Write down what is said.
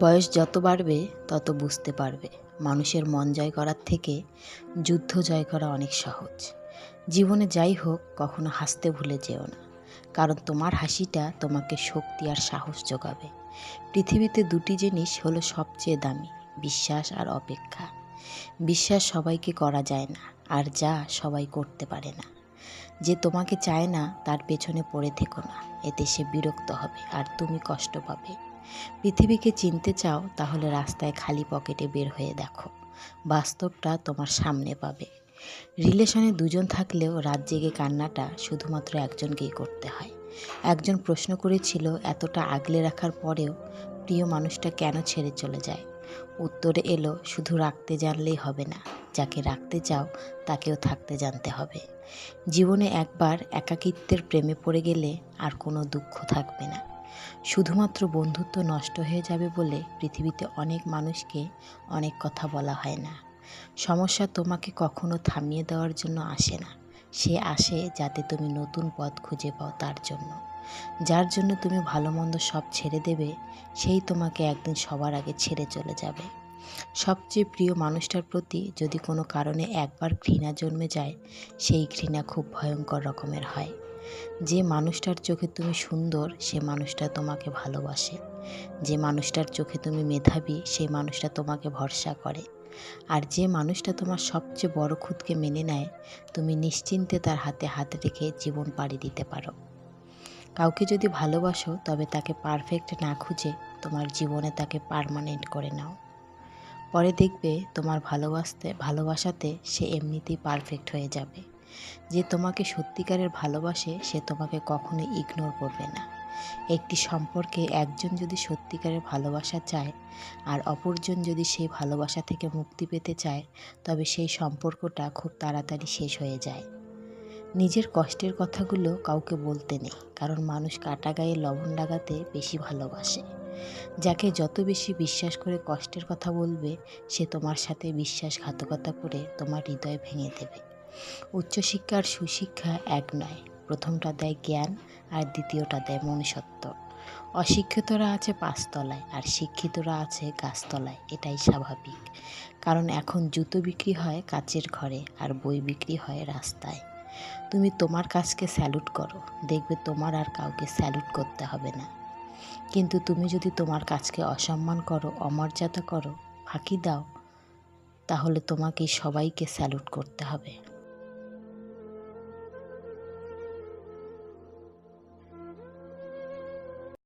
বয়স যত বাড়বে, তত বুঝতে পারবে। মানুষের মন জয় করার থেকে যুদ্ধ জয় করা অনেক সহজ। জীবনে যাই হোক, কখনো হাসতে ভুলে যেও না। কারণ তোমার হাসিটা তোমাকে শক্তি আর সাহস যোগাবে। পৃথিবীতে দুটি জিনিস হলো সবচেয়ে দামি, বিশ্বাস আর অপেক্ষা। বিশ্বাস সবাইকে করা যায় না, আর যা সবাই করতে পারে না। যে তোমাকে চায় না, তার পেছনে পড়ে থেকো না। এতে সে বিরক্ত হবে, আর তুমি কষ্ট পাবে। পৃথিবীকে চিনতে চাও, তাহলে রাস্তায় খালি পকেটে বের হয়ে দেখো। বাস্তবটা তোমার সামনে পাবে। রিলেশনে দুজন থাকলেও রাত জেগে কান্নাটা শুধুমাত্র একজনকেই করতে হয়। একজন প্রশ্ন করেছিল, এতটা আগলে রাখার পরেও প্রিয় মানুষটা কেন ছেড়ে চলে যায়? উত্তরে এলো, শুধু রাখতে জানলেই হবে না। যাকে রাখতে চাও, তাকেও থাকতে জানতে হবে। জীবনে একবার একাকিত্বের প্রেমে পড়ে গেলে আর কোনো দুঃখ থাকবে না। শুধুমাত্র বন্ধুত্ব নষ্ট হয়ে যাবে বলে পৃথিবীতে অনেক মানুষকে অনেক কথা বলা হয় না। সমস্যা তোমাকে কখনো থামিয়ে দেওয়ার জন্য আসে না। সে আসে যাতে তুমি নতুন পথ খুঁজে পাও তার জন্য। যার জন্য তুমি ভালো মন্দ সব ছেড়ে দেবে, সেই তোমাকে একদিন সবার আগে ছেড়ে চলে যাবে। সবচেয়ে প্রিয় মানুষটার প্রতি যদি কোনো কারণে একবার ঘৃণা জন্মে যায়, সেই ঘৃণা খুব ভয়ঙ্কর রকমের হয়। যে মানুষটার চোখে তুমি সুন্দর, সে মানুষটা তোমাকে ভালোবাসে। যে মানুষটার চোখে তুমি মেধাবী সেই মানুষটা তোমাকে ভরসা করে। আর যে মানুষটা তোমার সবচেয়ে বড় খুদকে মেনে নেয়, তুমি নিশ্চিন্তে তার হাতে হাত রেখে জীবন পাড়ি দিতে পারো। কাউকে যদি ভালোবাসো, তবে তাকে পারফেক্ট না খুঁজে তোমার জীবনে তাকে পারমানেন্ট করে নাও। পরে দেখবে তোমার ভালোবাসতে, ভালোবাসাতে সে এমনিতেই পারফেক্ট হয়ে যাবে। যে তোমাকে সত্যিকারের ভালোবাসে, সে তোমাকে কখনো ইগনোর করবে না। একটি সম্পর্কে একজন যদি সত্যিকারের ভালোবাসা চায়, আর অপরজন যদি সেই ভালোবাসা থেকে মুক্তি পেতে চায়, তবে সেই সম্পর্কটা খুব তাড়াতাড়ি শেষ হয়ে যায়। নিজের কষ্টের কথাগুলো কাউকে বলতে নেই, কারণ মানুষ কাটা গায়ে লবণ লাগাতে বেশি ভালোবাসে। যাকে যত বেশি বিশ্বাস করে কষ্টের কথা বলবে, সে তোমার সাথে বিশ্বাসঘাতকতা করে তোমার হৃদয় ভেঙে দেবে। উচ্চশিক্ষা আর সুশিক্ষা এক নয়। প্রথমটা দেয় জ্ঞান আর দ্বিতীয়টা দেয় মনুষ্যত্ব। অশিক্ষিতরা আছে পাঁচতলায় আর শিক্ষিতরা আছে গাছতলায়। এটাই স্বাভাবিক। কারণ এখন জুতো বিক্রি হয় কাচের ঘরে আর বই বিক্রি হয় রাস্তায়। তুমি তোমার কাজকে স্যালুট করো। দেখবে তোমার আর কাউকে স্যালুট করতে হবে না। কিন্তু তুমি যদি তোমার কাজকে অসম্মান করো, অমর্যাদা করো, ফাঁকি দাও, তাহলে তোমাকে সবাইকে স্যালুট করতে হবে।